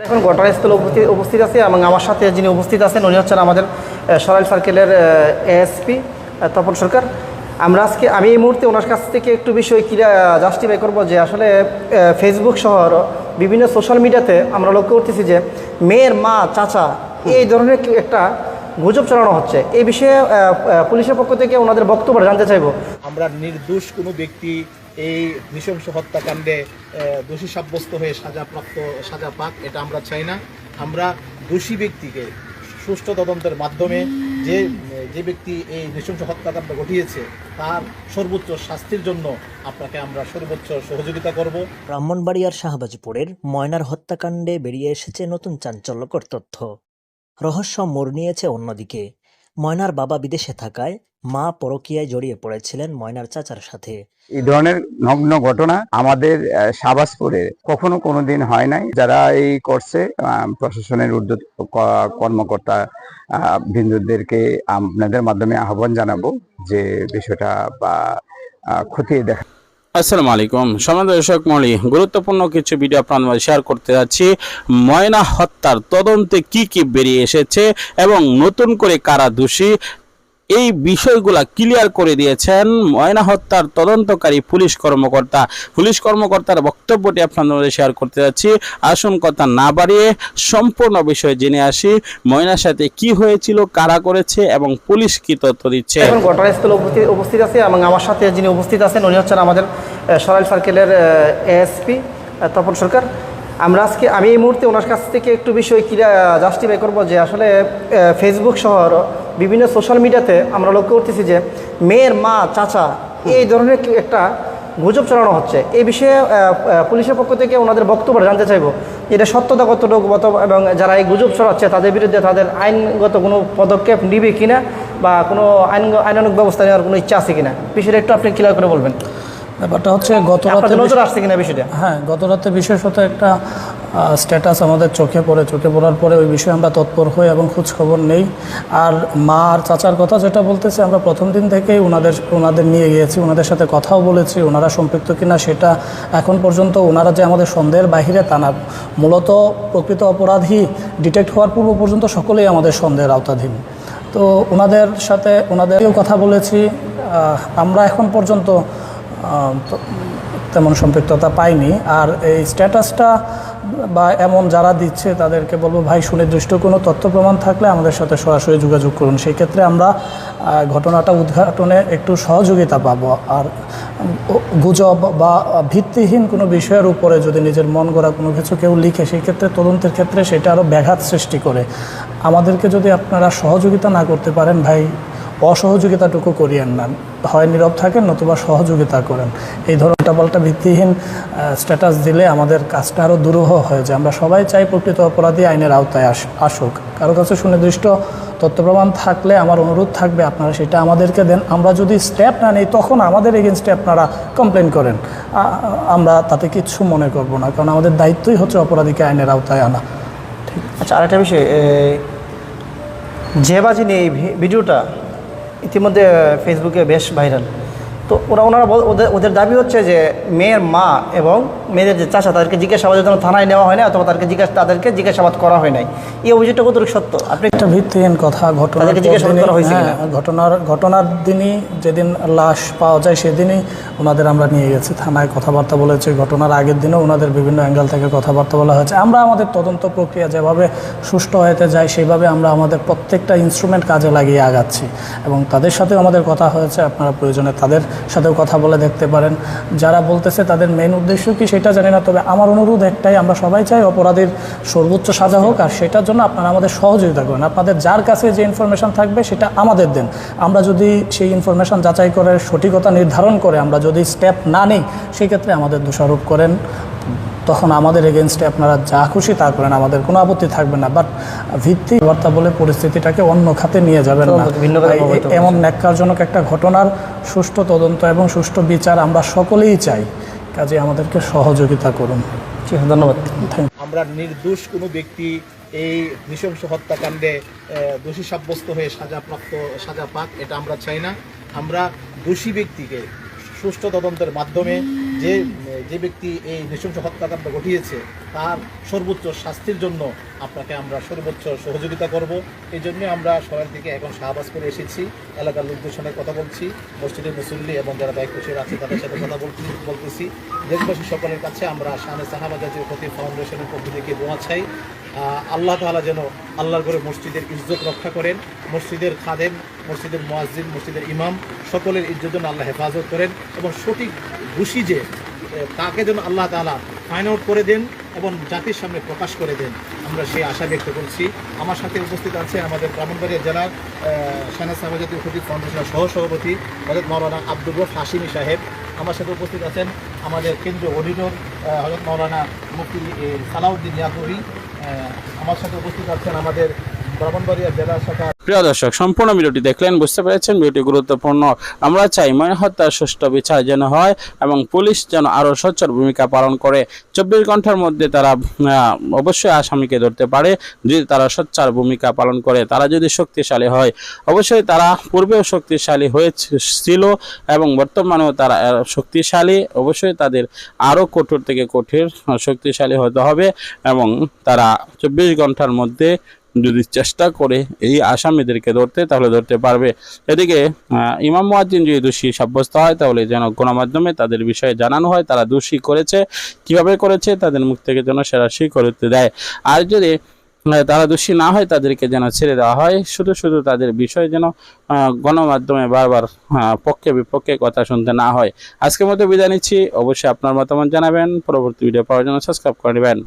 এখন ঘটনাস্থলে উপস্থিত উপস্থিত আছি এবং আমার সাথে যিনি উপস্থিত আছেন, উনি হচ্ছেন আমাদের সরাইল সার্কেলের এএসপি তপন সরকার। আমরা আজকে আমি এই মুহূর্তে ওনার কাছ থেকে একটু বিষয় ক্লিয়া জাস্টিফাই করব যে আসলে ফেসবুক সহ বিভিন্ন সোশ্যাল মিডিয়াতে আমরা লক্ষ্য করতেছি যে মেয়ের মা, চাচা, এই ধরনের একটা গুজব চালানো হচ্ছে। এই বিষয়ে পুলিশের পক্ষ থেকে ওনাদের বক্তব্য জানতে চাইব। আমরা নির্দোষ কোনো ব্যক্তি এই নৃশংস হত্যাকাণ্ডে দোষী সাব্যস্ত হয়ে সাজাপ্রাপ্ত সাজা পাক এটা আমরা চাই না। আমরা দোষী ব্যক্তিকে সুষ্ঠু তদন্তের মাধ্যমে যে যে ব্যক্তি এই নৃশংস হত্যাকাণ্ড ঘটিয়েছে, তার সর্বোচ্চ শাস্তির জন্য আপনাকে আমরা সর্বোচ্চ সহযোগিতা করব। ব্রাহ্মণবাড়িয়ার শাহবাজপুরের ময়নার হত্যাকাণ্ডে বেরিয়ে এসেছে নতুন চাঞ্চল্যকর তথ্য। রহস্য মোড় নিয়েছে অন্যদিকে। ময়নার বাবা বিদেশে থাকায় মা পরকীয়ায় জড়িয়ে পড়েছিলেন ময়নার চাচার সাথে। এই ধরনের নগ্ন ঘটনা আমাদের শাহবাজপুরে কখনো কোনোদিন হয় নাই। যারা এই করছে প্রশাসনের ঊর্ধ্ব কর্মকর্তা বিন্দুদেরকে আপনাদের মাধ্যমে আহ্বান জানাব যে বিষয়টা, বা খতিয়ে দেখা আসসালামু আলাইকুম। সমাজ দর্শক মলি গুরুত্বপূর্ণ কিছু ভিডিও আপনার শেয়ার করতে যাচ্ছি। ময়না হত্যার তদন্তে কি কি বেরিয়ে এসেছে এবং নতুন করে কারা দোষী এই বিষয়গুলা ক্লিয়ার করে দিয়েছেন ময়না হত্যার তদন্তকারী পুলিশ কর্মকর্তা। পুলিশ কর্মকর্তার বক্তব্যটি আপনাদের শেয়ার করতে যাচ্ছি। আসুন কথা না বাড়িয়ে সম্পূর্ণ বিষয় জেনে আসি। ময়নার সাথে কি হয়েছিল, কারা করেছে এবং পুলিশ কি তথ্য দিচ্ছে? এখন ঘটনাস্থলে উপস্থিত উপস্থিত আছে এবং আমার সাথে যিনি উপস্থিত আছেন, উনি হচ্ছেন আমাদের সরাইল সার্কেলের এএসপি তপন সরকার। আমরা আজকে আমি এই মুহূর্তে ওনার কাছ থেকে একটু বিষয় ক্লিয়া জাস্টিফাই করব যে আসলে ফেসবুক সহ আরও বিভিন্ন সোশ্যাল মিডিয়াতে আমরা লক্ষ্য করতেছি যে মেয়ের মা, চাচা এই ধরনের একটা গুজব চালানো হচ্ছে। এই বিষয়ে পুলিশের পক্ষ থেকে ওনাদের বক্তব্য জানতে চাইব এটা সত্যতা কতটুকু কত এবং যারা এই গুজব ছড়াচ্ছে তাদের বিরুদ্ধে তাদের আইনগত কোনো পদক্ষেপ নিবে কিনা বা কোনো আইন আইনানুক ব্যবস্থা নেওয়ার কোনো ইচ্ছা আছে কিনা? বিষয়টা একটু আপনি ক্লিয়ার করে বলবেন। ব্যাপারটা হচ্ছে গত রাতে নজর আসছে কিনা বিষয়টা? হ্যাঁ গত রাতে বিশেষত একটা স্ট্যাটাস আমাদের চোখে পড়ে। চোখে পড়ার পরে ওই বিষয়ে আমরা তৎপর হই এবং খোঁজ খবর নেই। আর মা আর চাচার কথা যেটা বলতেছে আমরা প্রথম দিন থেকেই ওনাদের ওনাদের নিয়ে গিয়েছি ওনাদের সাথে কথাও বলেছি ওনারা সম্পৃক্ত কিনা সেটা এখন পর্যন্ত ওনারা যে আমাদের সন্দেহের বাহিরে তা না। মূলত প্রকৃত অপরাধী ডিটেক্ট হওয়ার পূর্ব পর্যন্ত সকলেই আমাদের সন্দেহের আওতাধীন। তো ওনাদের সাথে ওনাদেরও কথা বলেছি। আমরা এখন পর্যন্ত তেমন সম্পৃক্ততা পাইনি। আর এই স্ট্যাটাসটা বা এমন যারা দিচ্ছে, তাদেরকে বলব, ভাই সুনির্দিষ্ট কোনো তথ্য প্রমাণ থাকলে আমাদের সাথে সরাসরি যোগাযোগ করুন। সেই ক্ষেত্রে আমরা ঘটনাটা উদ্ঘাটনে একটু সহযোগিতা পাবো। আর গুজব বা ভিত্তিহীন কোনো বিষয়ের উপরে যদি নিজের মন গড়া কোনো কিছু কেউ লিখে সেই ক্ষেত্রে তদন্তের ক্ষেত্রে সেটা আরও ব্যাঘাত সৃষ্টি করে। আমাদেরকে যদি আপনারা সহযোগিতা না করতে পারেন, ভাই অসহযোগিতাটুকু করিয়েন না। হয় নীরব থাকেন নতুবা সহযোগিতা করেন। এই ধরনের পাল্টা ভিত্তিহীন স্ট্যাটাস দিলে আমাদের কাজটা আরও দুরূহ হয়ে যায়। আমরা সবাই চাই প্রকৃত অপরাধী আইনের আওতায় আস আসুক। কারও কাছে সুনির্দিষ্ট তথ্য প্রমাণ থাকলে আমার অনুরোধ থাকবে, আপনারা সেটা আমাদেরকে দেন। আমরা যদি স্টেপ না নিই, তখন আমাদের এগেনস্টে আপনারা কমপ্লেন করেন। আমরা তাতে কিচ্ছু মনে করব না, কারণ আমাদের দায়িত্বই হচ্ছে অপরাধীকে আইনের আওতায় আনা। ঠিক আচ্ছা আরেকটা বিষয় যে বাজি নিয়ে এই ভিডিওটা ইতিমধ্যে ফেসবুকে বেশ ভাইরাল তো ওরা ওনারা ওদের ওদের দাবি হচ্ছে যে মেয়ের মা এবং মেয়েদের যে চাচা তাদেরকে জিজ্ঞাসাবাদের জন্য থানায় নেওয়া হয় না অথবা তাদেরকে জিজ্ঞাসা তাদেরকে জিজ্ঞাসাবাদ করা হয় নাই। এই অভিযোগটা কতটুকু সত্য? আপনি একটা ভিত্তিহীন কথা তাদেরকে জিজ্ঞাসাবাদ করা হয়েছে হ্যাঁ, ঘটনার ঘটনার দিনই যেদিন লাশ পাওয়া যায় সেদিনই ওনাদের আমরা নিয়ে গেছি থানায় কথাবার্তা বলেছি। ঘটনার আগের দিনও ওনাদের বিভিন্ন অ্যাঙ্গেল থেকে কথাবার্তা বলা হয়েছে। আমরা আমাদের তদন্ত প্রক্রিয়া যেভাবে সুষ্ঠু হতে যায় সেইভাবে আমরা আমাদের প্রত্যেকটা ইনস্ট্রুমেন্ট কাজে লাগিয়ে আগাচ্ছি। এবং তাদের সাথেও আমাদের কথা হয়েছে আপনারা প্রয়োজনে তাদের সাথেও কথা বলে দেখতে পারেন। যারা বলতেছে তাদের মেন উদ্দেশ্য কি সেটা জানি না, তবে আমার অনুরোধ একটাই, আমরা সবাই চাই অপরাধীর সর্বোচ্চ সাজা হোক, আর সেটার জন্য আপনারা আমাদের সহযোগিতা করেন। আপনাদের যার কাছে যে ইনফরমেশান থাকবে সেটা আমাদের দেন। আমরা যদি সেই ইনফরমেশান যাচাই করে সঠিকতা নির্ধারণ করে আমরা যদি স্টেপ না নিই, সেক্ষেত্রে আমাদের দোষারোপ করেন। তখন আমাদের এগেনস্টে আপনারা যা খুশি তা করেন আমাদের কোনো আপত্তি থাকবে না। বাট ভিত্তি বার্তা বলে পরিস্থিতিটাকে অন্য খাতে নিয়ে যাবেন না। এমন ন্যাক্কারজনক একটা ঘটনার সুষ্ঠু তদন্ত এবং সুষ্ঠু বিচার আমরা সকলেই চাই। কাজে আমাদেরকে সহযোগিতা করুন। ঠিক আছে ধন্যবাদ আমরা নির্দোষ কোনো ব্যক্তি এই নৃশংস হত্যাকাণ্ডে দোষী সাব্যস্ত হয়ে সাজাপ্রাপ্ত সাজা পাক এটা আমরা চাই না। আমরা দোষী ব্যক্তিকে সুষ্ঠু তদন্তের মাধ্যমে যে যে ব্যক্তি এই নৃশংস হত্যাকাণ্ড ঘটিয়েছে, তার সর্বোচ্চ শাস্তির জন্য আপনাকে আমরা সর্বোচ্চ সহযোগিতা করব। এই জন্য আমরা সবার দিকে এখন শাহবাজ করে এসেছি। এলাকার লোকদের সঙ্গে কথা বলছি মসজিদের মুসল্লি এবং যারা দায়িত্বশীল আছে তাদের সাথে কথা বলতে বলতেছি। দেশবাসী সকলের কাছে আমরা শানে সাহাবাজাজির প্রতি ফাউন্ডেশনের পক্ষ থেকে দোয়া চাই। আল্লাহ তাআলা যেন আল্লাহর করে মসজিদের ইজ্জত রক্ষা করেন। মসজিদের খাদেম, মসজিদের মুয়াজ্জিন, মসজিদের ইমাম সকলের ইজ্জত আল্লাহ হেফাজত করেন এবং সঠিক দোষী যে তাকে যেন আল্লাহ তাআলা ফাইন আউট করে দেন এবং জাতির সামনে প্রকাশ করে দেন। আমরা সেই আশা ব্যক্ত করছি। আমার সাথে উপস্থিত আছে আমাদের ব্রাহ্মণবাড়িয়া জেলার সেনা সামাজাতি উপস্থিত ফাউন্ডেশনের সহসভাপতি হজরত মৌলানা আব্দুল রফ হাসিমি সাহেব। আমার সাথে উপস্থিত আছেন আমাদের কেন্দ্রীয় অডিটর হজরত মৌলানা মুফতি সালাউদ্দিন ইয়াকুবি। আমার সাথে উপস্থিত আছেন আমাদের প্রিয় দর্শক, সম্পূর্ণ ভিডিওটি দেখলেন, বুঝতে পেরেছেন, ভিডিওটি গুরুত্বপূর্ণ। আমরা চাই হত্যার সুষ্ঠু বিচার যেন হয় এবং পুলিশ যেন আরও সচ্চর ভূমিকা পালন করে। চব্বিশ ঘণ্টার মধ্যে তারা অবশ্যই আসামিকে ধরতে পারে। যদি তারা সোচ্চার ভূমিকা পালন করে, তারা যদি শক্তিশালী হয়, অবশ্যই তারা পূর্বেও শক্তিশালী হয়েছিল এবং বর্তমানেও তারা শক্তিশালী। অবশ্যই তাদের আরও কঠোর থেকে কঠিন শক্তিশালী হতে হবে এবং তারা চব্বিশ ঘণ্টার মধ্যে যদি চেষ্টা করে এই আসামিদেরকে ধরতে, তাহলে ধরতে পারবে। এদিকে ইমাম মুয়াজ্জিন যদি দোষী সাব্যস্ত হয়, তাহলে যেন গণমাধ্যমে তাদের বিষয়ে জানানো হয়, তারা দোষী করেছে। কীভাবে করেছে? তাদের মুখ থেকে যেন সেরা স্বীকৃতি দেয়। আর যদি তারা দোষী না হয়, তাদেরকে যেন ছেড়ে দেওয়া হয়, শুধু শুধু তাদের বিষয় যেন গণমাধ্যমে বারবার পক্ষে বিপক্ষে কথা শুনতে না হয়। আজকের মতো বিদায় নিচ্ছি। অবশ্যই আপনার মতামত জানাবেন। পরবর্তী ভিডিও পাওয়ার জন্য সাবস্ক্রাইব করে নেবেন।